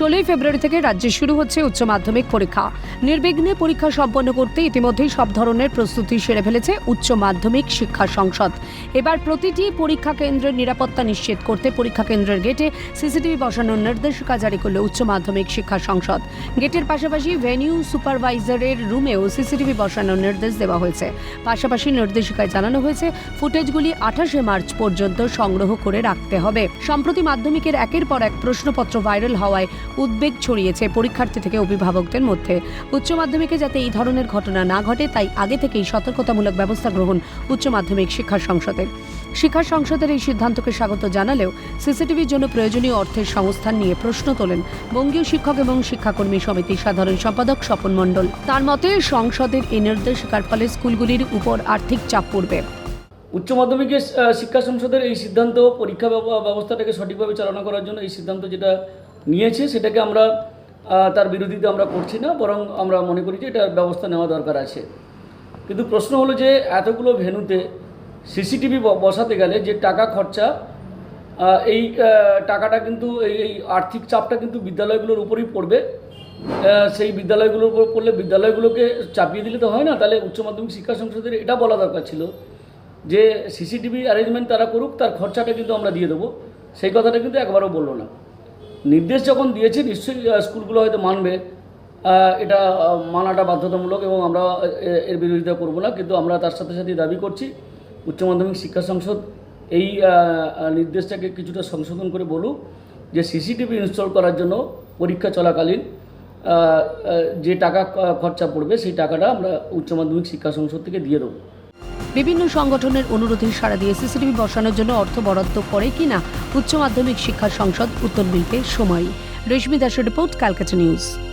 ষোলোই ফেব্রুয়ারি থেকে রাজ্যে শুরু হচ্ছে উচ্চ মাধ্যমিক পরীক্ষা। নির্বিঘ্নে পরীক্ষা সম্পন্ন করতে ইতিমধ্যেই সব ধরনের প্রস্তুতি সেরে ফেলেছে উচ্চ মাধ্যমিক শিক্ষা সংসদ। এবার প্রতিটি পরীক্ষা কেন্দ্রের নিরাপত্তা নিশ্চিত করতে পরীক্ষা কেন্দ্রের গেটে সিসিটিভি বসানোর নির্দেশিকা জারি করল উচ্চ মাধ্যমিক শিক্ষা সংসদ। গেটের পাশাপাশি ভেনিউ সুপারভাইজারের রুমেও সিসিটিভি বসানোর নির্দেশ দেওয়া হয়েছে। পাশাপাশি নির্দেশিকায় জানানো হয়েছে, ফুটেজগুলি আঠাশে মার্চ পর্যন্ত সংগ্রহ করে রাখতে হবে। সম্প্রতি মাধ্যমিকের একের পর এক প্রশ্নপত্র ভাইরাল হওয়ায় উদ্বেগ ছড়িয়েছে পরীক্ষার্থী থেকে অভিভাবকদের মধ্যে। উচ্চ মাধ্যমিকে যাতে এই ধরনের ঘটনা না ঘটে, তাই আগে থেকেই সতর্কতামূলক ব্যবস্থা গ্রহণ উচ্চ মাধ্যমিক শিক্ষা সংসদের। শিক্ষা সংসদের এই সিদ্ধান্তকে স্বাগত জানালেও সিসিটিভির জন্য প্রয়োজনীয় অর্থের সংস্থান নিয়ে প্রশ্ন তোলেন বঙ্গীয় শিক্ষক এবং শিক্ষাকর্মী সমিতির সাধারণ সম্পাদক স্বপন মণ্ডল। তার মতে, সংসদের এই নির্দেশিকার ফলে স্কুলগুলির উপর আর্থিক চাপ পড়বে। উচ্চ মাধ্যমিকের শিক্ষা সংসদের এই সিদ্ধান্ত, পরীক্ষা ব্যবস্থাটাকে সঠিকভাবে চালনা করার জন্য এই সিদ্ধান্ত যেটা নিয়েছে, সেটাকে আমরা তার বিরোধিতা আমরা করছি না, বরং আমরা মনে করি যে এটার ব্যবস্থা নেওয়া দরকার আছে। কিন্তু প্রশ্ন হলো যে এতগুলো ভেন্যুতে সিসিটিভি বসাতে গেলে যে টাকা খরচা এই টাকাটা কিন্তু এই আর্থিক চাপটা কিন্তু বিদ্যালয়গুলোর উপরেই পড়বে। সেই বিদ্যালয়গুলোর উপর পড়লে বিদ্যালয়গুলোকে চাপিয়ে দিলে তো হয় না, তাহলে উচ্চ মাধ্যমিক শিক্ষা সংসদের এটা বলা দরকার ছিল যে সিসিটিভি অ্যারেঞ্জমেন্ট তারা করুক, তার খরচাটা কিন্তু আমরা দিয়ে দেবো। সেই কথাটা কিন্তু একবারও বলল না। নির্দেশ যখন দিয়েছে, নিশ্চয়ই স্কুলগুলো হয়তো মানবে। এটা মানাটা বাধ্যতামূলক এবং আমরা এর বিরোধিতা করব না, কিন্তু আমরা তার সাথে সাথে দাবি করছি, উচ্চ মাধ্যমিক শিক্ষা সংসদ এই নির্দেশটাকে কিছুটা সংশোধন করে বলুক যে সিসিটিভি ইনস্টল করার জন্য পরীক্ষা চলাকালীন যে টাকা খরচা পড়বে সেই টাকাটা আমরা উচ্চ মাধ্যমিক শিক্ষা সংসদ থেকে দিয়ে দেবো। বিভিন্ন সংগঠনের অনুরোধে সাড়া দিয়ে সিসিটিভি বসানোর জন্য অর্থ বরাদ্দ করে কিনা উচ্চ মাধ্যমিক শিক্ষা সংসদ উত্তর মিলতে সময়। রেশমি দাসের রিপোর্ট, ক্যালকাটা নিউজ।